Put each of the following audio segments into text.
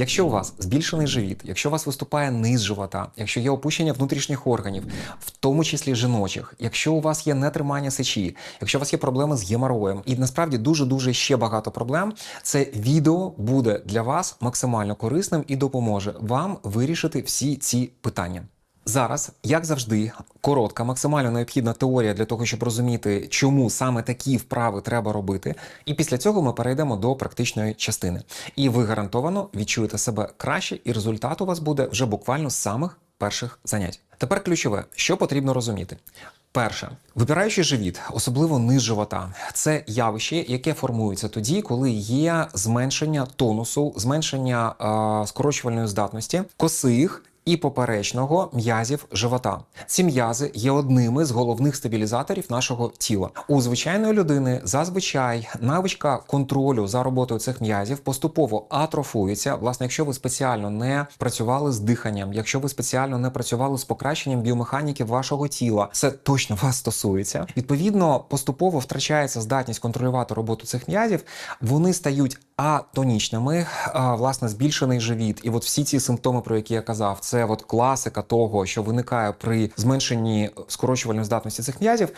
Якщо у вас збільшений живіт, якщо у вас виступає низ живота, якщо є опущення внутрішніх органів, в тому числі жіночих, якщо у вас є нетримання сечі, якщо у вас є проблеми з геморроєм, і насправді дуже дуже ще багато проблем, це відео буде для вас максимально корисним і допоможе вам вирішити всі ці питання. Зараз, як завжди, коротка, максимально необхідна теорія для того, щоб розуміти, чому саме такі вправи треба робити. І після цього ми перейдемо до практичної частини. І ви гарантовано відчуєте себе краще, і результат у вас буде вже буквально з самих перших занять. Тепер ключове, що потрібно розуміти. Перше, випираючий живіт, особливо низ живота, це явище, яке формується тоді, коли є зменшення тонусу, зменшення е, скорочувальної здатності косих і поперечного м'язів живота. Ці м'язи є одними з головних стабілізаторів нашого тіла. У звичайної людини зазвичай навичка контролю за роботою цих м'язів поступово атрофується. Власне, якщо ви спеціально не працювали з диханням, якщо ви спеціально не працювали з покращенням біомеханіки вашого тіла, це точно вас стосується. Відповідно, поступово втрачається здатність контролювати роботу цих м'язів. Вони стають а, власне, збільшений живіт, і от всі ці симптоми, про які я казав, це от класика того, що виникає при зменшенні скорочувальної здатності цих м'язів.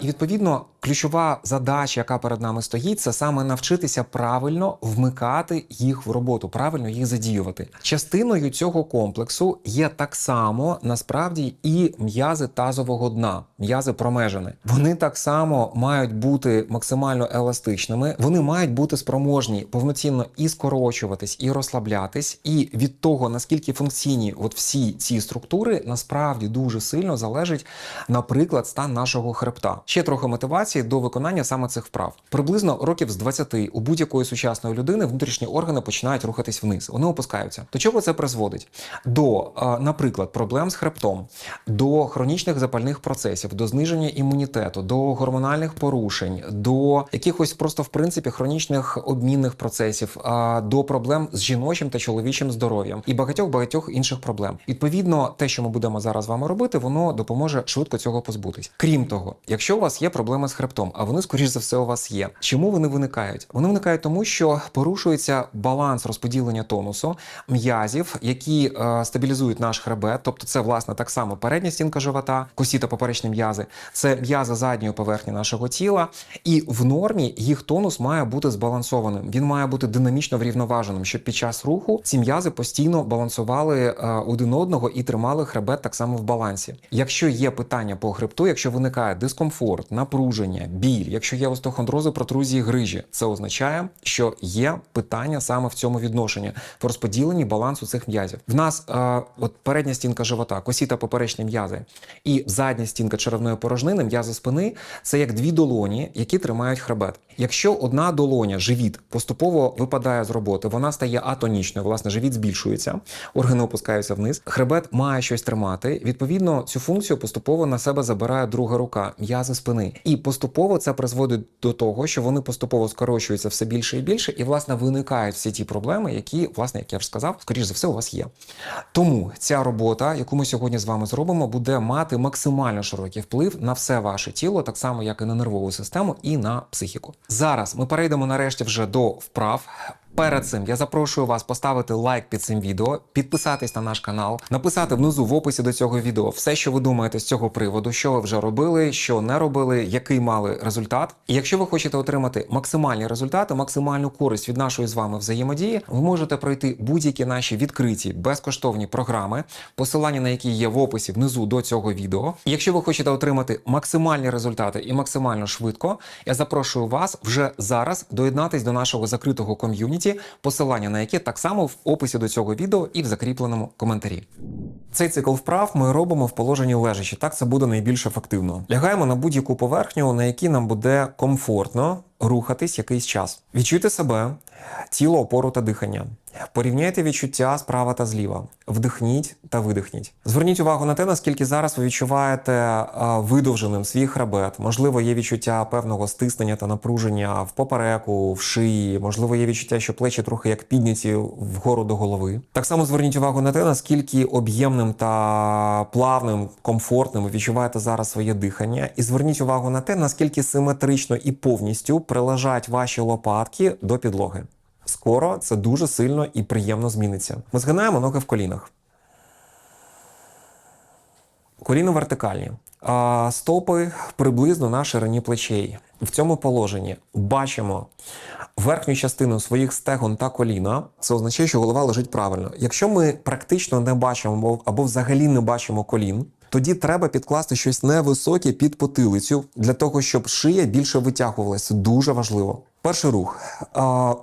І відповідно ключова задача, яка перед нами стоїть, це саме навчитися правильно вмикати їх в роботу, правильно їх задіювати. Частиною цього комплексу є так само насправді і м'язи тазового дна, м'язи промежини. Вони так само мають бути максимально еластичними. Вони мають бути спроможні повноцінно і скорочуватись, і розслаблятись. І від того наскільки функційні от всі ці структури насправді дуже сильно залежить, наприклад, стан нашого хребта. Ще трохи мотивації до виконання саме цих вправ. Приблизно років з 20 у будь-якої сучасної людини внутрішні органи починають рухатись вниз. Вони опускаються. До чого це призводить? До, е, наприклад, проблем з хребтом, до хронічних запальних процесів, до зниження імунітету, до гормональних порушень, до якихось просто в принципі хронічних обмінних процесів, а, до проблем з жіночим та чоловічим здоров'ям і багатьох багатьох інших проблем. Відповідно, те, що ми будемо зараз з вами робити, воно допоможе швидко цього позбутись. Крім того, якщо у вас є проблеми з хребтом, а вони скоріш за все у вас є. Чому вони виникають? Вони виникають тому, що порушується баланс розподілення тонусу м'язів, які е, стабілізують наш хребет, тобто це власне так само передня стінка живота, косі та поперечні м'язи, це м'язи задньої поверхні нашого тіла, і в нормі їх тонус має бути збалансованим. Він має бути динамічно врівноваженим, щоб під час руху ці м'язи постійно балансували е, один одного і тримали хребет так само в балансі. Якщо є питання по хребту, якщо виникає дискомфорт, напруження, біль, якщо є остеохондрози, протрузії, грижі, це означає, що є питання саме в цьому відношенні в розподіленні балансу цих м'язів. В нас е, от передня стінка живота, косі та поперечні м'язи, і задня стінка черевної порожнини, м'язи спини це як дві долоні, які тримають хребет. Якщо одна долоня, живіт, поступово випадає з роботи, вона стає атонічною, власне, живіт збільшується, органи опускаються вниз. Хребет має щось тримати. Відповідно, цю функцію поступово на себе забирає друга рука, м'язи спини. І поступово це призводить до того, що вони поступово скорочуються все більше і більше, і власне виникають всі ті проблеми, які, власне, як я вже сказав, скоріш за все, у вас є. Тому ця робота, яку ми сьогодні з вами зробимо, буде мати максимально широкий вплив на все ваше тіло, так само як і на нервову систему, і на психіку. Зараз ми перейдемо нарешті вже до вправ. Перед цим я запрошую вас поставити лайк під цим відео, підписатись на наш канал, написати внизу в описі до цього відео все, що ви думаєте з цього приводу, що ви вже робили, що не робили, який мали результат. І якщо ви хочете отримати максимальні результати, максимальну користь від нашої з вами взаємодії, ви можете пройти будь-які наші відкриті безкоштовні програми, посилання на які є в описі внизу до цього відео. І якщо ви хочете отримати максимальні результати і максимально швидко, я запрошую вас вже зараз доєднатись до нашого закритого ком'юніті, посилання на яке так само в описі до цього відео і в закріпленому коментарі. Цей цикл вправ ми робимо в положенні лежачі. Так це буде найбільш ефективно. Лягаємо на будь-яку поверхню, на якій нам буде комфортно рухатись якийсь час. Відчуйте себе, тіло, опору та дихання. Порівняйте відчуття справа та зліва. Вдихніть та видихніть. Зверніть увагу на те, наскільки зараз ви відчуваєте видовженим свій хребет. Можливо, є відчуття певного стиснення та напруження в попереку, в шиї. Можливо, є відчуття, що плечі трохи як підняті вгору до голови. Так само зверніть увагу на те, наскільки об'ємним та плавним, комфортним відчуваєте зараз своє дихання. І зверніть увагу на те, наскільки симетрично і повністю прилежать ваші лопатки до підлоги. Скоро це дуже сильно і приємно зміниться. Ми згинаємо ноги в колінах. Коліна вертикальні. А стопи приблизно на ширині плечей. В цьому положенні бачимо верхню частину своїх стегон та коліна. Це означає, що голова лежить правильно. Якщо ми практично не бачимо або- взагалі не бачимо колін, тоді треба підкласти щось невисоке під потилицю для того, щоб шия більше витягувалася. Дуже важливо. Перший рух.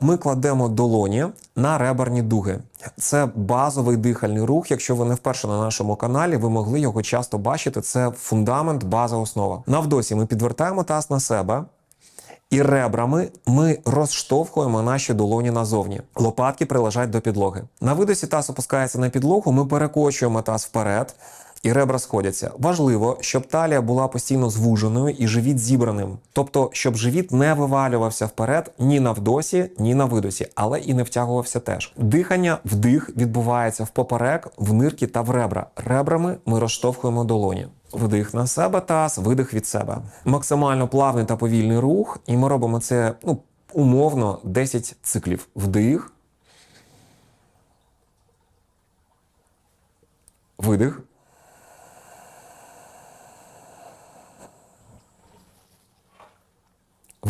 Ми кладемо долоні на реберні дуги. Це базовий дихальний рух. Якщо ви не вперше на нашому каналі, ви могли його часто бачити. Це фундамент, база, основа. На вдосі ми підвертаємо таз на себе. І ребрами ми розштовхуємо наші долоні назовні. Лопатки прилежать до підлоги. На видосі таз опускається на підлогу. Ми перекочуємо таз вперед. І ребра сходяться. Важливо, щоб талія була постійно звуженою і живіт зібраним. Тобто, щоб живіт не вивалювався вперед ні на вдосі, ні на видосі, але і не втягувався теж. Дихання, вдих відбувається в поперек, в нирки та в ребра. Ребрами ми розштовхуємо долоні. Вдих на себе таз, видих від себе. Максимально плавний та повільний рух, і ми робимо це ну, умовно 10 циклів. Вдих. Видих.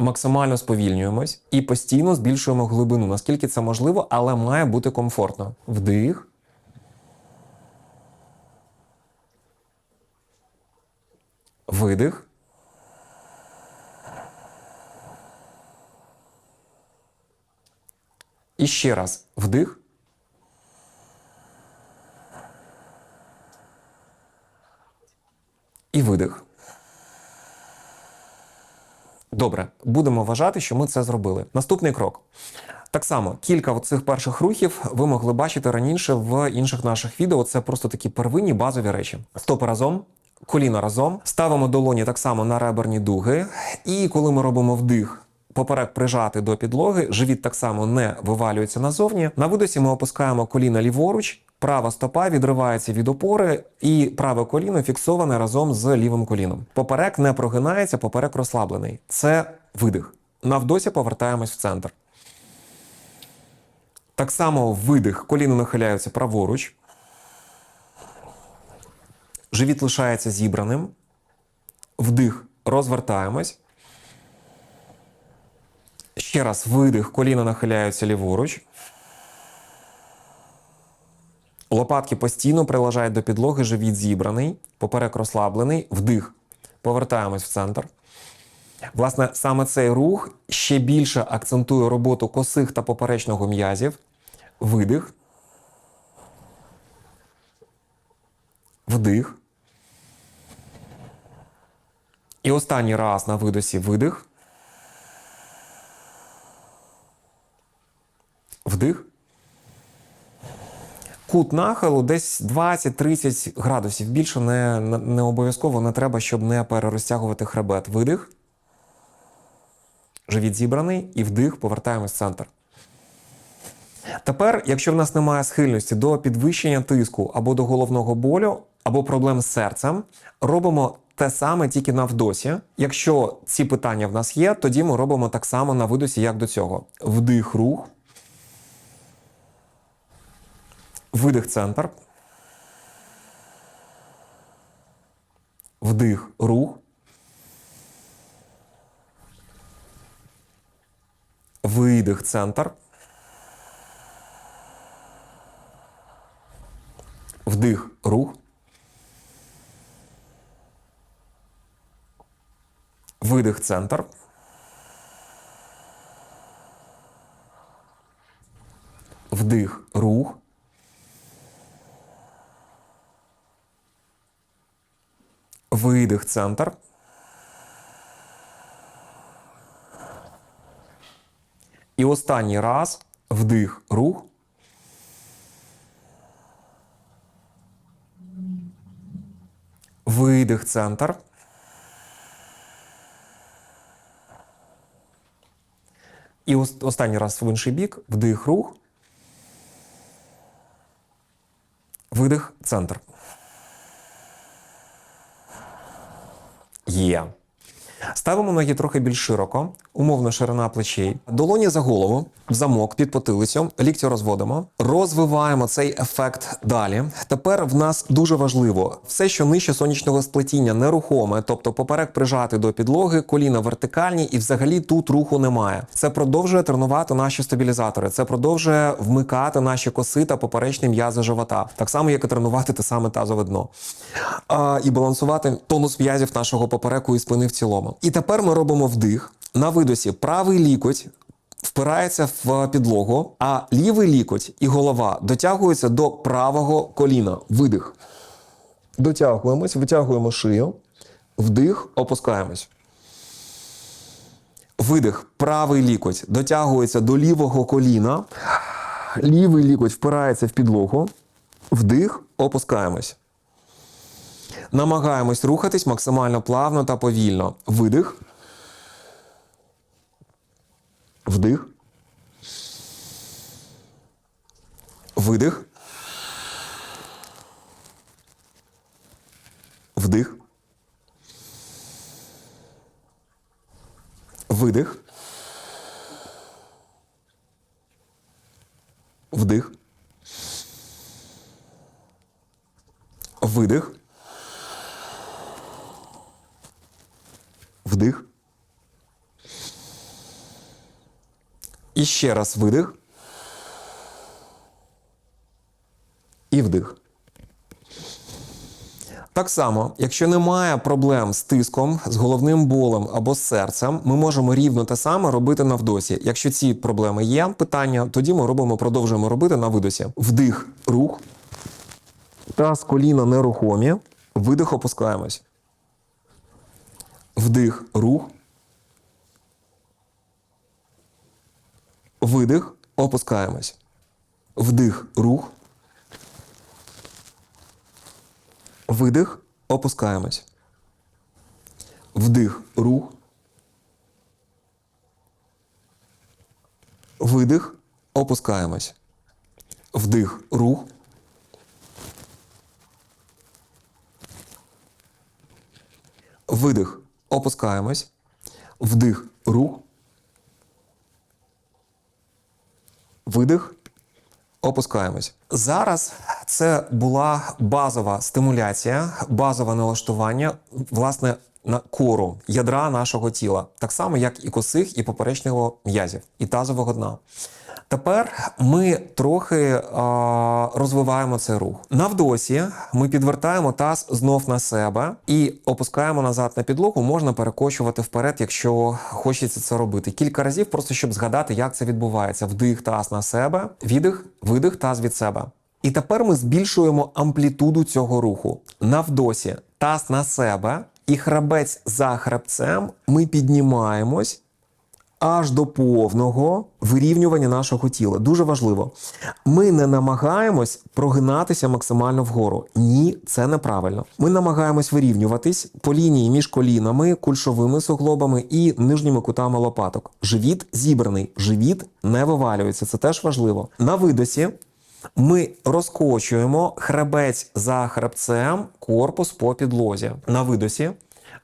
Максимально сповільнюємось і постійно збільшуємо глибину, наскільки це можливо, але має бути комфортно. Вдих. Видих. І ще раз вдих. І видих. Добре, будемо вважати, що ми це зробили. Наступний крок. Так само, кілька цих перших рухів ви могли бачити раніше в інших наших відео. Це просто такі первинні базові речі. Стопи разом, коліна разом, ставимо долоні так само на реберні дуги. І коли ми робимо вдих, поперек прижати до підлоги, живіт так само не вивалюється назовні. На видосі ми опускаємо коліна ліворуч. Права стопа відривається від опори, і праве коліно фіксоване разом з лівим коліном. Поперек не прогинається, поперек розслаблений. Це видих. На вдосі повертаємось в центр. Так само видих, коліно нахиляються праворуч. Живіт лишається зібраним. Вдих, розвертаємось. Ще раз видих, коліна нахиляються ліворуч. Лопатки постійно прилажають до підлоги, живіт зібраний, поперек розслаблений, вдих. Повертаємось в центр. Власне, саме цей рух ще більше акцентує роботу косих та поперечного м'язів. Видих. Вдих. І останній раз на видосі видих. Вдих. Кут нахилу десь 20-30 градусів. Більше не, не, обов'язково не треба, щоб не перерозтягувати хребет. Видих. Живіт зібраний і вдих, повертаємось в центр. Тепер, якщо в нас немає схильності до підвищення тиску або до головного болю, або проблем з серцем, робимо те саме тільки на вдосі. Якщо ці питання в нас є, тоді ми робимо так само на видосі, як до цього. Вдих, рух. Видих центр. Вдих, рух. Видих центр. Вдих, рух. Видих центр. Вдих, рух. Видих центр. І останній раз вдих, рух. видих центр. І останній раз в інший бік. Вдих, рух. Видих, центр. Є. Ставимо ноги трохи більш широко, умовно ширина плечей, долоні за голову, в замок під потилицю, лікті розводимо, розвиваємо цей ефект далі. Тепер в нас дуже важливо все, що нижче сонячного сплетіння, нерухоме, тобто поперек прижати до підлоги, коліна вертикальні, і взагалі тут руху немає. Це продовжує тренувати наші стабілізатори, це продовжує вмикати наші коси та поперечні м'язи живота, так само як і тренувати те саме тазове дно а, і балансувати тонус м'язів нашого попереку і спини в цілому. І тепер ми робимо вдих. На видосі правий лікоть впирається в підлогу, а лівий лікоть і голова дотягуються до правого коліна. Видих. Дотягуємось, витягуємо шию. Вдих, опускаємось. Видих. Правий лікоть дотягується до лівого коліна. Лівий лікоть впирається в підлогу. Вдих, опускаємось. Намагаємось рухатись максимально плавно та повільно. Видих. Вдих. Видих. Вдих. Видих. Вдих. Видих. Вдих. І ще раз видих. І вдих. Так само, якщо немає проблем з тиском, з головним болем або з серцем, ми можемо рівно те саме робити на вдосі. Якщо ці проблеми є, питання, тоді ми робимо, продовжуємо робити на видосі. Вдих, рух. Таз коліна нерухомі. Видих, опускаємось. Вдих, рух. Видих, опускаємось. Вдих, рух. Видих, опускаємось. Вдих, рух. Видих, опускаємось. Вдих, рух. Видих, опускаємось. Вдих, рух. Видих. Опускаємось. Зараз це була базова стимуляція, базове налаштування, власне, на кору ядра нашого тіла, так само, як і косих, і поперечного м'язів, і тазового дна. Тепер ми трохи а, розвиваємо цей рух. На вдосі ми підвертаємо таз знов на себе і опускаємо назад на підлогу. Можна перекочувати вперед, якщо хочеться це робити. Кілька разів, просто щоб згадати, як це відбувається. Вдих таз на себе, віддих, видих таз від себе. І тепер ми збільшуємо амплітуду цього руху. На вдосі таз на себе і хребець за хребцем ми піднімаємось аж до повного вирівнювання нашого тіла. Дуже важливо. Ми не намагаємось прогинатися максимально вгору. Ні, це неправильно. Ми намагаємось вирівнюватись по лінії між колінами, кульшовими суглобами і нижніми кутами лопаток. Живіт зібраний, живіт не вивалюється. Це теж важливо. На видосі. Ми розкочуємо хребець за хребцем, корпус по підлозі. На видосі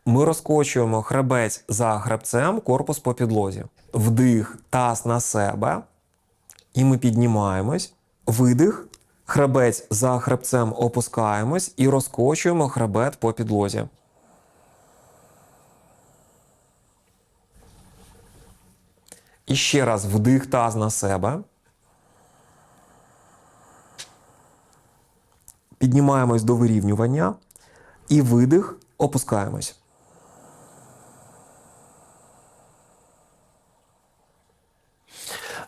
ми розкочуємо хребець за хребцем, корпус по підлозі. Вдих, таз на себе. І ми піднімаємось. Видих, хребець за хребцем опускаємось і розкочуємо хребет по підлозі. І ще раз вдих таз на себе. Піднімаємось до вирівнювання. І видих, опускаємось.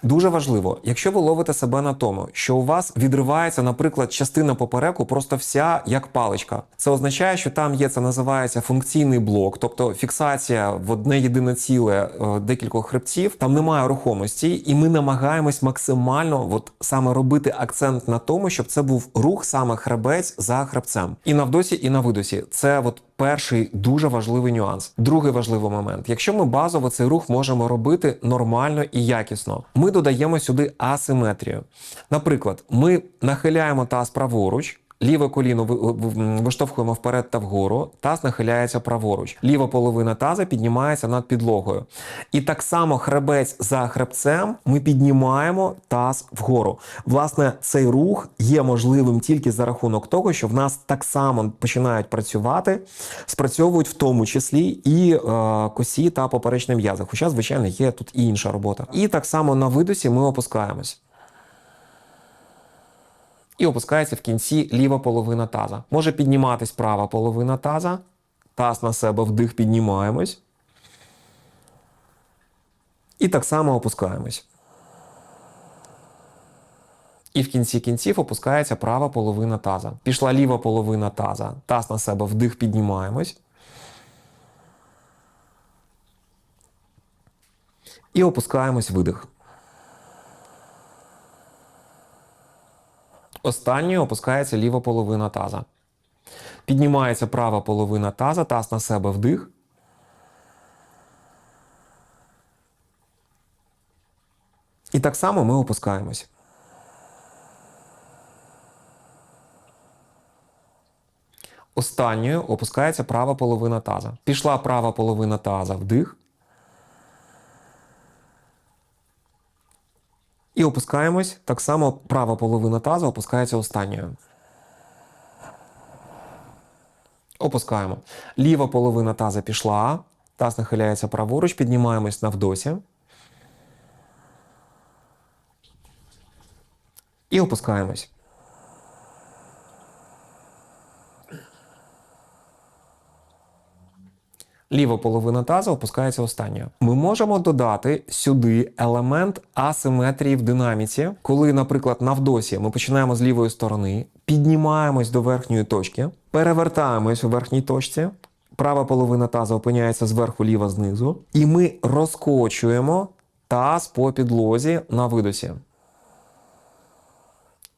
Дуже важливо, якщо ви ловите себе на тому, що у вас відривається, наприклад, частина попереку, просто вся як паличка. Це означає, що там є це називається функційний блок, тобто фіксація в одне єдине ціле е, декількох хребців. Там немає рухомості, і ми намагаємось максимально, от саме робити акцент на тому, щоб це був рух саме хребець за хребцем. І на вдосі, і на видосі. Це от перший дуже важливий нюанс. Другий важливий момент. Якщо ми базово цей рух можемо робити нормально і якісно, ми додаємо сюди асиметрію. Наприклад, ми нахиляємо таз праворуч. Ліве коліно ви- ви- виштовхуємо вперед та вгору, таз нахиляється праворуч. Ліва половина таза піднімається над підлогою. І так само хребець за хребцем ми піднімаємо таз вгору. Власне, цей рух є можливим тільки за рахунок того, що в нас так само починають працювати, спрацьовують в тому числі і е, косі та поперечні м'язи. Хоча, звичайно, є тут і інша робота. І так само на видосі ми опускаємось. І опускається в кінці ліва половина таза. Може підніматись права половина таза. Таз на себе вдих піднімаємось. І так само опускаємось. І в кінці кінців опускається права половина таза. Пішла ліва половина таза. Таз на себе вдих піднімаємось. І опускаємось видих. Останньою опускається ліва половина таза. Піднімається права половина таза, таз на себе вдих. І так само ми опускаємось. Останньою опускається права половина таза. Пішла права половина таза вдих. І опускаємось. Так само права половина таза опускається останньою. Опускаємо. Ліва половина таза пішла. Таз нахиляється праворуч, піднімаємось на вдосі. І опускаємось. Ліва половина таза опускається останньою. Ми можемо додати сюди елемент асиметрії в динаміці, коли, наприклад, на вдосі ми починаємо з лівої сторони, піднімаємось до верхньої точки, перевертаємось у верхній точці. Права половина таза опиняється зверху, ліва знизу, і ми розкочуємо таз по підлозі на видосі.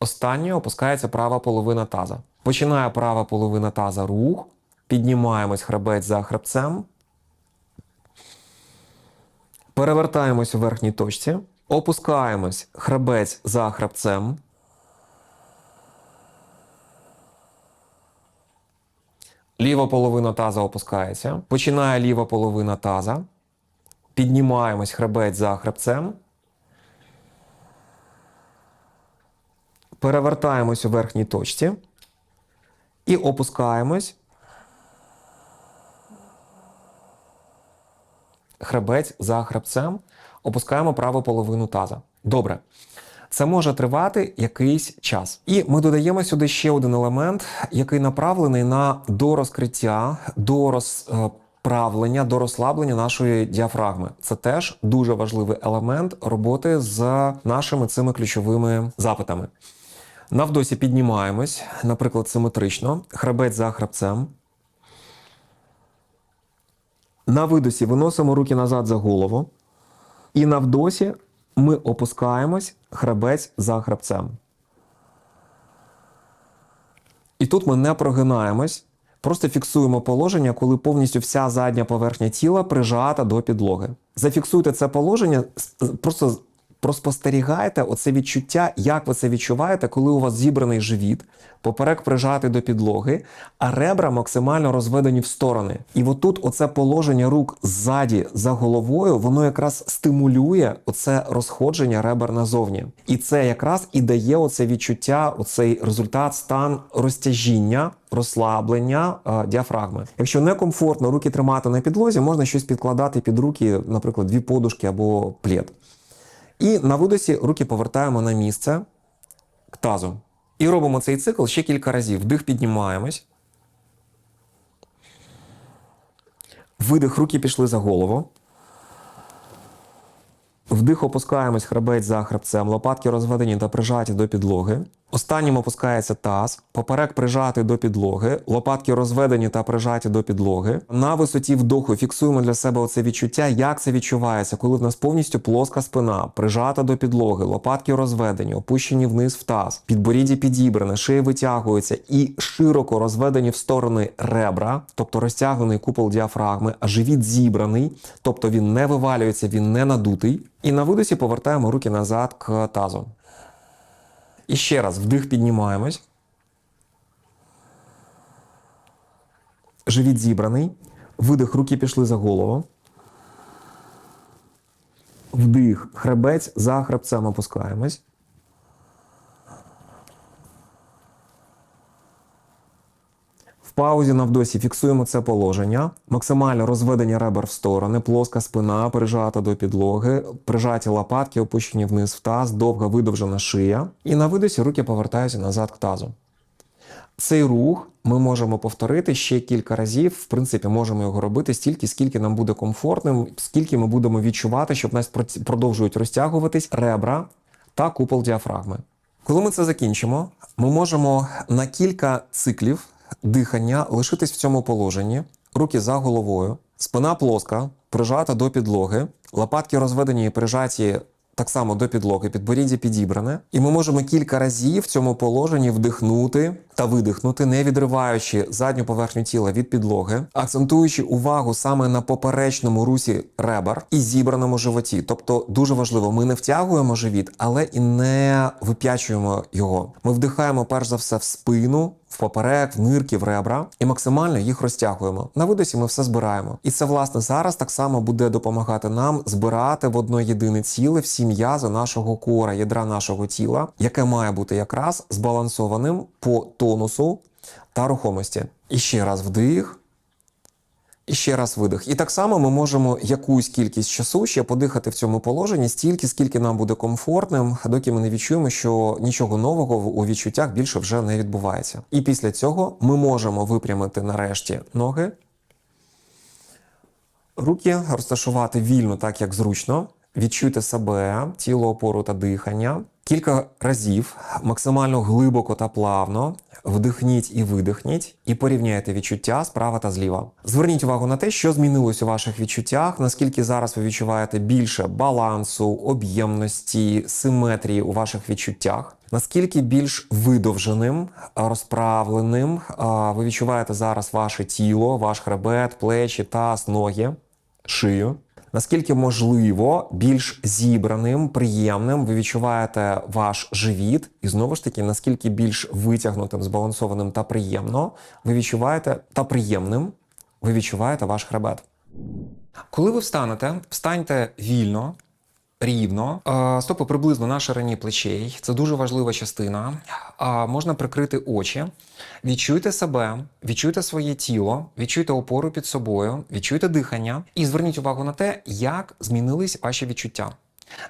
Останньою опускається права половина таза. Починає права половина таза рух. Піднімаємось хребець за хребцем. Перевертаємось у верхній точці. Опускаємось хребець за хребцем. Ліва половина таза опускається. Починає ліва половина таза. Піднімаємось хребець за хребцем. Перевертаємось у верхній точці. І опускаємось. Хребець за хребцем. Опускаємо праву половину таза. Добре. Це може тривати якийсь час. І ми додаємо сюди ще один елемент, який направлений на дорозкриття, дорозправлення, до розслаблення нашої діафрагми. Це теж дуже важливий елемент роботи з нашими цими ключовими запитами. На вдосі піднімаємось, наприклад, симетрично, хребець за хребцем. На видосі виносимо руки назад за голову. І на вдосі ми опускаємось хребець за хребцем. І тут ми не прогинаємось, просто фіксуємо положення, коли повністю вся задня поверхня тіла прижата до підлоги. Зафіксуйте це положення, просто проспостерігайте оце відчуття, як ви це відчуваєте, коли у вас зібраний живіт, поперек прижатий до підлоги, а ребра максимально розведені в сторони. І отут оце положення рук ззаді за головою, воно якраз стимулює оце розходження ребер назовні. І це якраз і дає оце відчуття, оцей результат, стан розтяжіння, розслаблення е, діафрагми. Якщо некомфортно руки тримати на підлозі, можна щось підкладати під руки, наприклад, дві подушки або плед. І на видосі руки повертаємо на місце к тазу. І робимо цей цикл ще кілька разів. Вдих піднімаємось. Видих, руки пішли за голову. Вдих опускаємось хребець за хребцем, лопатки розведені та прижаті до підлоги. Останнім опускається таз, поперек прижатий до підлоги, лопатки розведені та прижаті до підлоги. На висоті вдоху фіксуємо для себе оце відчуття, як це відчувається, коли в нас повністю плоска спина, прижата до підлоги, лопатки розведені, опущені вниз в таз, підборіддя підібране, шия витягується і широко розведені в сторони ребра, тобто розтягнений купол діафрагми, а живіт зібраний, тобто він не вивалюється, він не надутий. І на видосі повертаємо руки назад к тазу. І ще раз вдих піднімаємось. Живіт зібраний. Видих, руки пішли за голову. Вдих, хребець за хребцем опускаємось. Паузі на вдосі фіксуємо це положення. Максимально розведення ребер в сторони, плоска спина прижата до підлоги, прижаті лопатки, опущені вниз в таз, довга видовжена шия. І на видосі руки повертаються назад к тазу. Цей рух ми можемо повторити ще кілька разів. В принципі, можемо його робити стільки, скільки нам буде комфортним, скільки ми будемо відчувати, що в нас продовжують розтягуватись ребра та купол діафрагми. Коли ми це закінчимо, ми можемо на кілька циклів дихання лишитись в цьому положенні, руки за головою, спина плоска, прижата до підлоги, лопатки розведені і прижаті так само до підлоги, підборіддя підібране. І ми можемо кілька разів в цьому положенні вдихнути та видихнути, не відриваючи задню поверхню тіла від підлоги, акцентуючи увагу саме на поперечному русі ребер і зібраному животі. Тобто дуже важливо, ми не втягуємо живіт, але і не вип'ячуємо його. Ми вдихаємо перш за все в спину. В поперек, в нирки, в ребра і максимально їх розтягуємо. На видосі ми все збираємо. І це, власне, зараз так само буде допомагати нам збирати в одно єдине ціле всі м'язи нашого кора, ядра нашого тіла, яке має бути якраз збалансованим по тонусу та рухомості. І ще раз вдих. І ще раз видих. І так само ми можемо якусь кількість часу ще подихати в цьому положенні стільки, скільки нам буде комфортним, доки ми не відчуємо, що нічого нового у відчуттях більше вже не відбувається. І після цього ми можемо випрямити нарешті ноги, руки розташувати вільно, так як зручно. Відчуйте себе, тіло, опору та дихання. Кілька разів максимально глибоко та плавно вдихніть і видихніть, і порівняйте відчуття справа та зліва. Зверніть увагу на те, що змінилось у ваших відчуттях, наскільки зараз ви відчуваєте більше балансу, об'ємності, симетрії у ваших відчуттях. Наскільки більш видовженим, розправленим ви відчуваєте зараз ваше тіло, ваш хребет, плечі, таз, ноги, шию. Наскільки можливо більш зібраним, приємним ви відчуваєте ваш живіт, і знову ж таки, наскільки більш витягнутим, збалансованим та приємно ви відчуваєте та приємним ви відчуваєте ваш хребет. Коли ви встанете, встаньте вільно, рівно, стопи приблизно на ширині плечей. Це дуже важлива частина. Можна прикрити очі. Відчуйте себе, відчуйте своє тіло, відчуйте опору під собою, відчуйте дихання і зверніть увагу на те, як змінились ваші відчуття.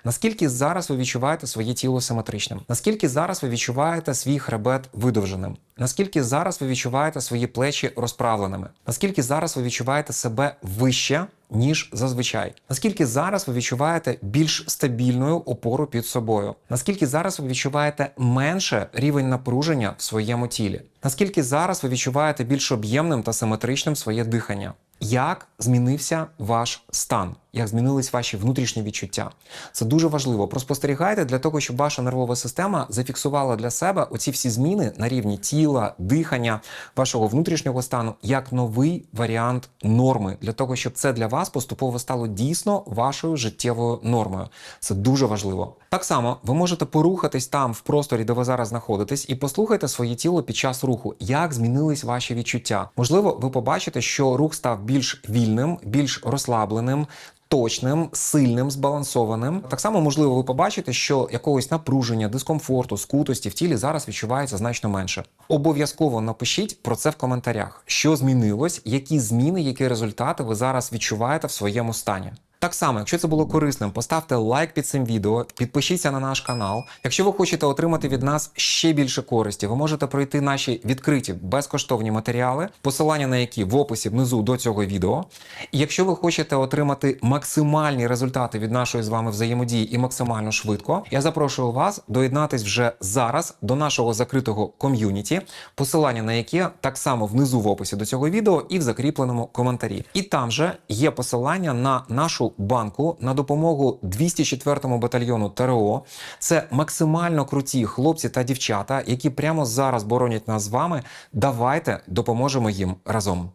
Наскільки зараз ви відчуваєте своє тіло симетричним? Наскільки зараз ви відчуваєте свій хребет видовженим? Наскільки зараз ви відчуваєте свої плечі розправленими? Наскільки зараз ви відчуваєте себе вище, ніж зазвичай? Наскільки зараз ви відчуваєте більш стабільною опору під собою? Наскільки зараз ви відчуваєте менше рівень напруження в своєму тілі? Наскільки зараз ви відчуваєте більш об'ємним та симетричним своє дихання? Як змінився ваш стан? Як змінились ваші внутрішні відчуття? Це дуже важливо. Проспостерігайте для того, щоб ваша нервова система зафіксувала для себе оці всі зміни на рівні тіла, дихання, вашого внутрішнього стану як новий варіант норми, для того, щоб це для вас поступово стало дійсно вашою життєвою нормою. Це дуже важливо. Так само ви можете порухатись там в просторі, де ви зараз знаходитесь, і послухайте своє тіло під час руху, як змінились ваші відчуття. Можливо, ви побачите, що рух став більш вільним, більш розслабленим. Точним, сильним, збалансованим. Так само, можливо, ви побачите, що якогось напруження, дискомфорту, скутості в тілі зараз відчувається значно менше. Обов'язково напишіть про це в коментарях, що змінилось, які зміни, які результати ви зараз відчуваєте в своєму стані. Так само, якщо це було корисним, поставте лайк під цим відео, підпишіться на наш канал. Якщо ви хочете отримати від нас ще більше користі, ви можете пройти наші відкриті безкоштовні матеріали, посилання на які в описі внизу до цього відео. І якщо ви хочете отримати максимальні результати від нашої з вами взаємодії і максимально швидко, я запрошую вас доєднатись вже зараз до нашого закритого ком'юніті, посилання на яке так само внизу в описі до цього відео і в закріпленому коментарі. І там же є посилання на нашу банку на допомогу 204-му батальйону ТРО. Це максимально круті хлопці та дівчата, які прямо зараз боронять нас з вами. Давайте допоможемо їм разом.